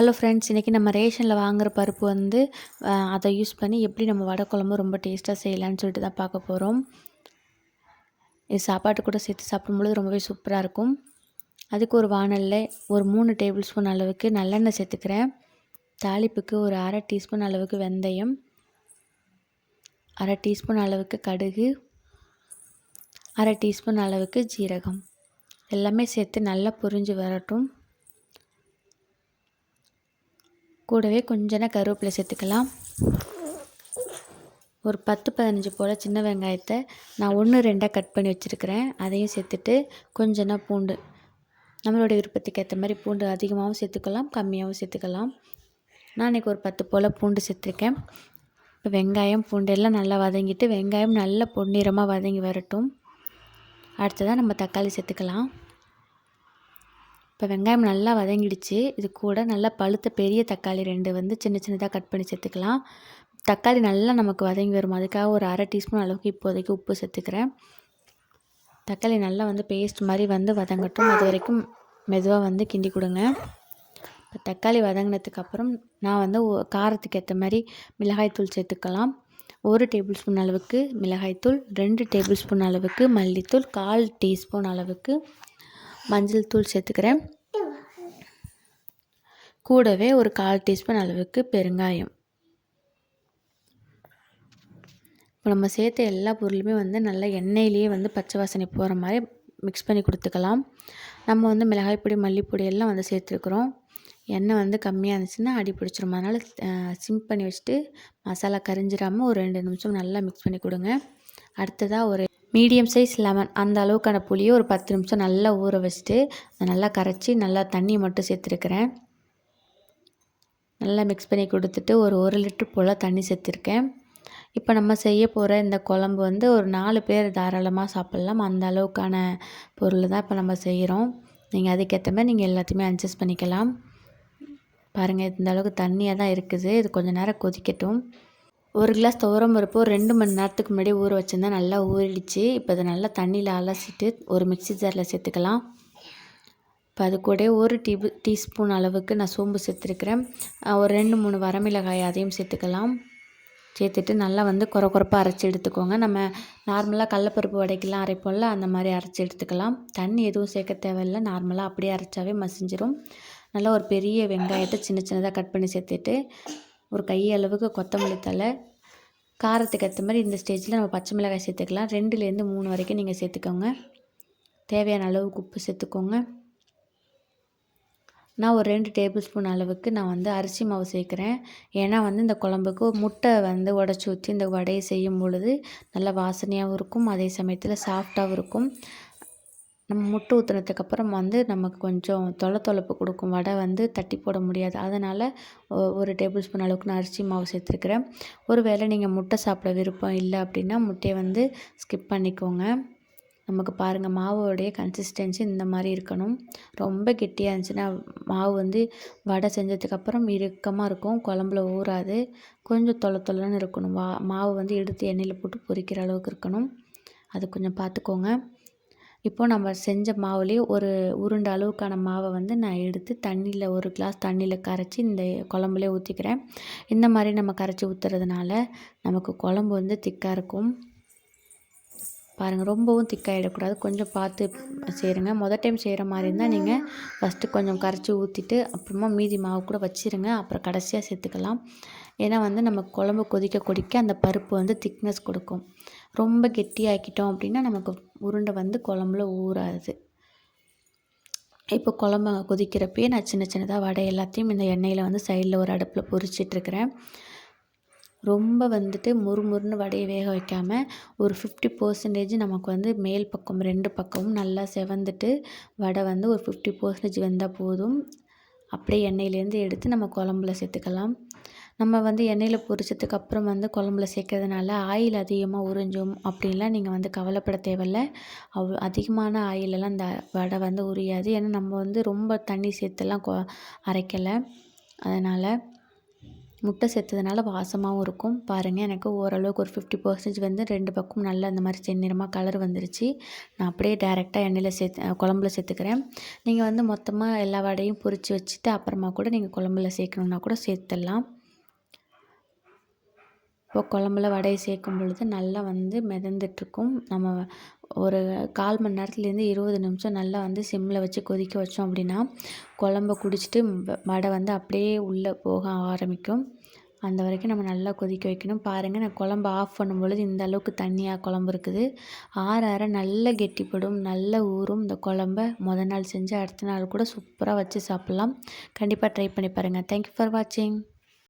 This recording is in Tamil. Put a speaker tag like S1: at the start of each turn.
S1: ஹலோ ஃப்ரெண்ட்ஸ் இன்றைக்கி நம்ம ரேஷனில் வாங்குகிற பருப்பு வந்து அதை யூஸ் பண்ணி எப்படி நம்ம வடை குழம்பு ரொம்ப டேஸ்ட்டாக செய்யலான்னு சொல்லிட்டு தான் பார்க்க போகிறோம் இது சாப்பாட்டு கூட சேர்த்து சாப்பிடும்பொழுது ரொம்பவே சூப்பராக இருக்கும். அதுக்கு ஒரு வானலில் ஒரு மூணு டேபிள் ஸ்பூன் அளவுக்கு நல்லெண்ணெய் சேர்த்துக்கிறேன். தாளிப்புக்கு ஒரு அரை டீஸ்பூன் அளவுக்கு வெந்தயம் அரை டீஸ்பூன் அளவுக்கு கடுகு அரை டீஸ்பூன் அளவுக்கு ஜீரகம். எல்லாமே சேர்த்து நல்லா புரிஞ்சு வரட்டும். கூடவே கொஞ்சம் கருவேப்பிலை சேர்த்துக்கலாம். ஒரு பத்து பதினஞ்சு போல் சின்ன வெங்காயத்தை நான் ஒன்று ரெண்டாக கட் பண்ணி வச்சுருக்கிறேன். அதையும் சேர்த்துட்டு கொஞ்சனா பூண்டு. நம்மளுடைய விருப்பத்துக்கு ஏற்ற மாதிரி பூண்டு அதிகமாகவும் சேர்த்துக்கலாம் கம்மியாகவும் சேர்த்துக்கலாம். நான் இன்றைக்கி ஒரு பத்து போல் பூண்டு சேர்த்துருக்கேன். இப்போ வெங்காயம் பூண்டு எல்லாம் நல்லா வதங்கிட்டு வெங்காயம் நல்லா பொன்னிறமாக வதங்கி வரட்டும். அடுத்ததாக நம்ம தக்காளி சேர்த்துக்கலாம். இப்போ வெங்காயம் நல்லா வதங்கிடுச்சு. இது கூட நல்லா பழுத்த பெரிய தக்காளி ரெண்டு வந்து சின்ன சின்னதாக கட் பண்ணி சேர்த்துக்கலாம். தக்காளி நல்லா நமக்கு வதங்கி வரும். அதுக்காக ஒரு அரை டீஸ்பூன் அளவுக்கு இப்போதைக்கு உப்பு சேர்த்துக்கிறேன். தக்காளி நல்லா வந்து பேஸ்ட் மாதிரி வந்து வதங்கட்டும். அது வரைக்கும் மெதுவாக வந்து கிண்டி கொடுங்க. இப்போ தக்காளி வதங்கினதுக்கப்புறம் நான் வந்து காரத்துக்கு ஏற்ற மாதிரி மிளகாய்த்தூள் சேர்த்துக்கலாம். ஒரு டேபிள் ஸ்பூன் அளவுக்கு மிளகாய்த்தூள் ரெண்டு டேபிள் ஸ்பூன் அளவுக்கு மல்லித்தூள் கால் டீஸ்பூன் அளவுக்கு மஞ்சள் தூள் சேர்த்துக்கிறேன். கூடவே ஒரு கால் டீஸ்பூன் அளவுக்கு பெருங்காயம். இப்போ நம்ம சேர்த்த எல்லா பொருளுமே வந்து நல்லா எண்ணெயிலேயே வந்து பச்சை வாசனை போகிற மாதிரி மிக்ஸ் பண்ணி கொடுத்துக்கலாம். நம்ம வந்து மிளகாய் பொடி மல்லிப்பொடி எல்லாம் வந்து சேர்த்துருக்குறோம். எண்ணெய் வந்து கம்மியாக இருந்துச்சுன்னா அடி பிடிச்சிரும். அதனால் சிம் பண்ணி வச்சுட்டு மசாலா கரிஞ்சிடாமல் ஒரு ரெண்டு நிமிஷம் நல்லா மிக்ஸ் பண்ணி கொடுங்க. அடுத்ததாக ஒரு மீடியம் சைஸ் லெமன் அந்த அளவுக்கான புளியை ஒரு பத்து நிமிஷம் நல்லா ஊற வச்சுட்டு அதை நல்லா கரைச்சி நல்லா தண்ணி மட்டும் சேர்த்துருக்குறேன். நல்லா மிக்ஸ் பண்ணி கொடுத்துட்டு ஒரு ஒரு லிட்டர் போல் தண்ணி சேர்த்துருக்கேன். இப்போ நம்ம செய்ய போகிற இந்த குழம்பு வந்து ஒரு நாலு பேர் தாராளமாக சாப்பிட்லாம். அந்த அளவுக்கான பொருள் தான் இப்போ நம்ம செய்கிறோம். நீங்கள் அதுக்கேற்ற மாதிரி நீங்கள் எல்லாத்தையுமே அட்ஜஸ்ட் பண்ணிக்கலாம். பாருங்கள் இந்த அளவுக்கு தண்ணியாக தான் இருக்குது. இது கொஞ்சம் நேரம் கொதிக்கட்டும். ஒரு கிளாஸ் துவரம் பருப்பு ஒரு ரெண்டு மணி நேரத்துக்கு முன்னாடி ஊற வச்சுருந்தா நல்லா ஊறிடுச்சு. இப்போ அதை நல்லா தண்ணியில் அலசிட்டு ஒரு மிக்சி ஜாரில் சேர்த்துக்கலாம். இப்போ அது கூட ஒரு டீபு டீஸ்பூன் அளவுக்கு நான் சோம்பு சேர்த்துருக்குறேன். ஒரு ரெண்டு மூணு வரமிளகாய் அதையும் சேர்த்துக்கலாம். சேர்த்துட்டு நல்லா வந்து குறை குறைப்பாக அரைச்சி எடுத்துக்கோங்க. நம்ம நார்மலாக கடலப்பருப்பு வடைக்கெல்லாம் அரைப்போம்ல அந்த மாதிரி அரைச்சி எடுத்துக்கலாம். தண்ணி எதுவும் சேர்க்க தேவையில்லை. நார்மலாக அப்படியே அரைச்சாவே மசிஞ்சிரும். நல்லா ஒரு பெரிய வெங்காயத்தை சின்ன சின்னதாக கட் பண்ணி சேர்த்துட்டு ஒரு கை அளவுக்கு கொத்தமல்லி தலை காரத்துக்கு ஏற்ற மாதிரி இந்த ஸ்டேஜில் நம்ம பச்சை மிளகாய் சேர்த்துக்கலாம். ரெண்டுலேருந்து மூணு வரைக்கும் நீங்கள் சேர்த்துக்கோங்க. தேவையான அளவுக்கு உப்பு சேர்த்துக்கோங்க. நான் ஒரு ரெண்டு டேபிள் ஸ்பூன் அளவுக்கு நான் வந்து அரிசி மாவு சேர்க்குறேன். ஏன்னா வந்து இந்த குழம்புக்கு முட்டை வந்து உடச்சி ஊற்றி இந்த வடையை செய்யும் பொழுது நல்ல வாசனையாகவும் இருக்கும். அதே சமயத்தில் சாஃப்டாகவும் இருக்கும். நம்ம முட்டை ஊற்றுனதுக்கப்புறம் வந்து நமக்கு கொஞ்சம் தொலை தொலைப்பு கொடுக்கும். வடை வந்து தட்டி போட முடியாது. அதனால் ஒரு டேபிள் ஸ்பூன் அளவுக்கு நான் அரிசி மாவு சேர்த்துருக்குறேன். ஒரு வேளை நீங்கள் முட்டை சாப்பிட விருப்பம் இல்லை அப்படின்னா முட்டையை வந்து ஸ்கிப் பண்ணிக்கோங்க. நமக்கு பாருங்கள் மாவோடைய கன்சிஸ்டன்சி இந்த மாதிரி இருக்கணும். ரொம்ப கெட்டியாக இருந்துச்சுன்னா மாவு வந்து வடை செஞ்சதுக்கப்புறம் இறுக்கமாக இருக்கும். குழம்புல ஊறாது. கொஞ்சம் தொலை தொலைன்னு இருக்கணும். வா மாவு வந்து எடுத்து எண்ணெயில் போட்டு பொரிக்கிற அளவுக்கு இருக்கணும். அது கொஞ்சம் பார்த்துக்கோங்க. இப்போது நம்ம செஞ்ச மாவுலேயே ஒரு உருண்டை அளவுக்கான மாவை வந்து நான் எடுத்து தண்ணியில் ஒரு கிளாஸ் தண்ணியில் கரைச்சி இந்த குழம்புலேயே ஊற்றிக்கிறேன் இந்த மாதிரி நம்ம கரைச்சி ஊற்றுறதுனால நமக்கு குழம்பு வந்து திக்காக இருக்கும். பாருங்கள் ரொம்பவும் திக்காகிடக்கூடாது கொஞ்சம் பார்த்து செய்கிறங்க மொதல் டைம் செய்கிற மாதிரி இருந்தால் நீங்கள் ஃபஸ்ட்டு கொஞ்சம் கரைச்சி ஊற்றிட்டு அப்புறமா மீதி மாவு கூட வச்சிருங்க. அப்புறம் கடைசியாக சேர்த்துக்கலாம். ஏன்னா வந்து நம்ம குழம்பு கொதிக்க கொதிக்க அந்த பருப்பு வந்து திக்னஸ் கொடுக்கும். ரொம்ப கெட்டியாக்கிட்டோம் அப்படின்னா நமக்கு உருண்டை வந்து குழம்புல ஊறாது. இப்போ குழம்பு கொதிக்கிறப்பயே நான் சின்ன சின்னதாக வடை எல்லாத்தையும் இந்த எண்ணெயில் வந்து சைடில் ஒரு அடுப்பில் பொரிச்சிட்ருக்கிறேன் ரொம்ப வந்துட்டு முறுமுறுன்னு வடையை வேக வைக்காமல் ஒரு ஃபிஃப்டி பர்சன்டேஜ் நமக்கு வந்து மேல் பக்கம் ரெண்டு பக்கமும் நல்லா செவந்துட்டு வடை வந்து ஒரு ஃபிஃப்டி பர்சன்டேஜ் வெந்தால் போதும். அப்படியே எண்ணெயிலேருந்து எடுத்து நம்ம குழம்புல சேர்த்துக்கலாம். நம்ம வந்து எண்ணெயில் பொரிச்சதுக்கு அப்புறம் வந்து குழம்புல சேர்க்கறதுனால ஆயில் அதிகமாக உறிஞ்சும் அப்படின்லாம் நீங்கள் வந்து கவலைப்பட தேவையில்ல. அவ் அதிகமான ஆயிலெல்லாம் இந்த வடை வந்து உரியாது. ஏன்னா நம்ம வந்து ரொம்ப தண்ணி சேர்த்துலாம் கொ அரைக்கலை. அதனால் முட்டை சேர்த்ததுனால வாசமாகவும் இருக்கும். பாருங்கள் எனக்கு ஓரளவுக்கு ஒரு ஃபிஃப்டி பர்சன்டேஜ் வந்து ரெண்டு பக்கம் நல்லா அந்த மாதிரி செந்நிறமாக கலர் வந்துருச்சு. நான் அப்படியே டேரெக்டாக எண்ணெயில் சேர்த்து குழம்புல சேர்த்துக்கிறேன். நீங்கள் வந்து மொத்தமாக எல்லா வடையும் பொரித்து வச்சுட்டு அப்புறமா கூட நீங்கள் குழம்புல சேர்க்கணுன்னா கூட சேர்த்துடலாம். இப்போ குழம்புல வடையை சேர்க்கும் பொழுது நல்லா வந்து மிதந்துட்டுருக்கும். நம்ம ஒரு கால் மணி நேரத்துலேருந்து இருபது நிமிஷம் நல்லா வந்து சிம்மில் வச்சு கொதிக்க வச்சோம் அப்படின்னா குழம்ப குடிச்சிட்டு வடை வந்து அப்படியே உள்ளே போக ஆரம்பிக்கும். அந்த வரைக்கும் நம்ம நல்லா கொதிக்க வைக்கணும். பாருங்கள் நான் குழம்பு ஆஃப் பண்ணும் பொழுது இந்த அளவுக்கு தண்ணியாக குழம்பு இருக்குது. ஆற ஆற நல்லா கெட்டிப்படும் நல்ல ஊறும் இந்த குழம்ப. முத நாள் செஞ்சு அடுத்த நாள் கூட சூப்பராக வச்சு சாப்பிட்லாம். கண்டிப்பாக ட்ரை பண்ணி பாருங்கள் தேங்க்யூ ஃபார் வாட்சிங்